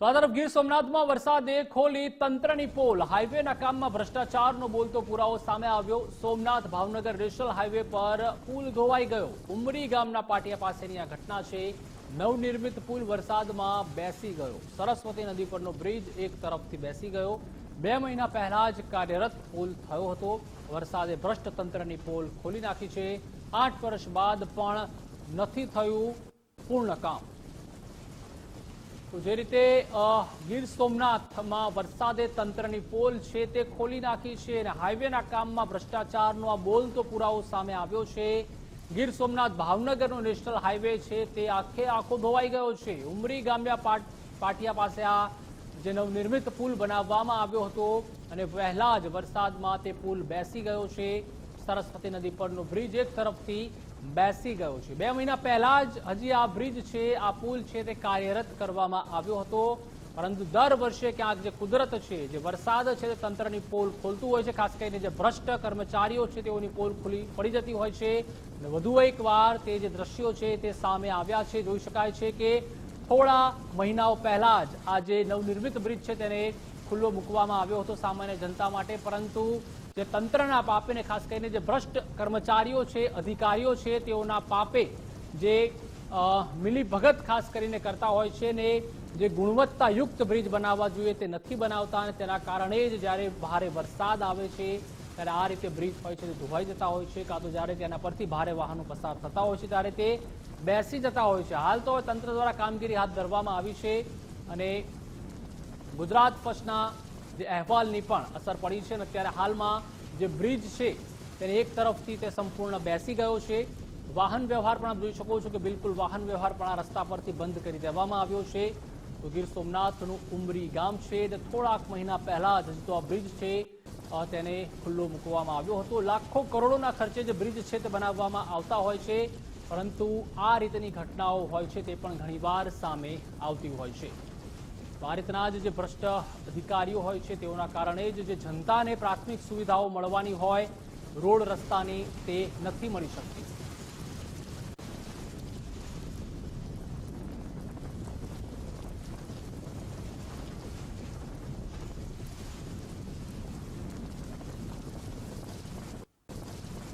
તો આ તરફ ગીર સોમનાથમાં વરસાદે ખોલી તંત્રની પોલ. હાઈવેના કામમાં ભ્રષ્ટાચારનો બોલતો પુરાવો સામે આવ્યો. સોમનાથ ભાવનગર નેશનલ હાઈવે પર પુલ ધોવાઈ ગયો. ઉમરી ગામના પાટિયા પાસેની આ ઘટના છે. નવનિર્મિત પુલ વરસાદમાં બેસી ગયો. સરસ્વતી નદી પરનો બ્રિજ એક તરફથી બેસી ગયો. બે મહિના પહેલા જ કાર્યરત પુલ થયો હતો. વરસાદે ભ્રષ્ટ તંત્રની પોલ ખોલી નાખી છે. આઠ વર્ષ બાદ પણ નથી થયું પૂર્ણ કામ. તો જે રીતે ગીર સોમનાથમાં વરસાદે તંત્રની પોલ છે તે ખોલી નાખી છે અને હાઈવેના કામમાં ભ્રષ્ટાચારનો આ બોલતો પુરાવો સામે આવ્યો છે. ગીર સોમનાથ ભાવનગરનો નેશનલ હાઈવે છે તે આખે આખો ધોવાઈ ગયો છે. ઉમરી પાટ, પાટિયા પાસે આ જે નવનિર્મિત પુલ બનાવવામાં આવ્યો હતો અને પહેલા જ વરસાદમાં તે પુલ બેસી ગયો છે. સરસ્વતી નદી પરનો બ્રિજ એક તરફથી બેસી ગયો છે. બે મહિના પહેલા જ હજી આ બ્રિજ છે, આ પુલ છે તે કાર્યરત કરવામાં આવ્યો હતો. પરંતુ દર વર્ષે ક્યાંક જે કુદરત છે, જે વરસાદ છે તે તંત્રની પોલ ખોલતું હોય છે. ખાસ કરીને જે ભ્રષ્ટ કર્મચારીઓ છે તેઓની પોલ ખુલી પડી જતી હોય છે. અને વધુ એક વાર તે જે દ્રશ્યો છે તે સામે આવ્યા છે. જોઈ શકાય છે કે થોડા મહિનાઓ પહેલા જ આ જે નવનિર્મિત બ્રિજ છે તેને ખુલ્લો મૂકવામાં આવ્યો હતો સામાન્ય જનતા માટે, પરંતુ જે તંત્રના પાપે ને ખાસ કરીને જે ભ્રષ્ટ કર્મચારીઓ છે, અધિકારીઓ છે, તેઓના પાપે જે મિલીભગત ખાસ કરીને કરતા હોય છે ને, જે ગુણવત્તાયુક્ત બ્રિજ બનાવવા જોઈએ તે નથી બનાવતા અને તેના કારણે જ જ્યારે ભારે વરસાદ આવે છે, ત્યારે આ રીતે બ્રિજ હોય છે તે ધોવાઈ જતા હોય છે, કાં તો જ્યારે તેના પરથી ભારે વાહનો પસાર થતા હોય છે, ત્યારે તે બેસી જતા હોય છે. હાલ તો તંત્ર દ્વારા કામગીરી હાથ ધરવામાં આવી છે અને ગુજરાત ફર્સ્ટના જે અહેવાલની પણ અસર પડી છે અને અત્યારે હાલમાં જે બ્રિજ છે, તેને એક તરફથી તે સંપૂર્ણ બેસી ગયો છે. વાહન વ્યવહાર પણ આપ જોઈ શકો છો કે બિલકુલ વાહન વ્યવહાર પણ આ રસ્તા પરથી બંધ કરી દેવામાં આવ્યો છે. તો ગીર સોમનાથનું ઉમરી ગામ છે અને થોડાક મહિના પહેલા જ તો આ બ્રિજ છે તેને ખુલ્લો મૂકવામાં આવ્યો હતો. લાખો કરોડોના ખર્ચે જે બ્રિજ છે તે બનાવવામાં આવતા હોય છે. પરંતુ આ રીતની ઘટનાઓ હોય છે તે પણ ઘણીવાર સામે આવતી હોય છે. તો આ રીતના જ જે ભ્રષ્ટ અધિકારીઓ હોય છે, તેઓના કારણે જ જે જનતાને પ્રાથમિક સુવિધાઓ મળવાની હોય, રોડ રસ્તાની તે નથી મળી શકતી.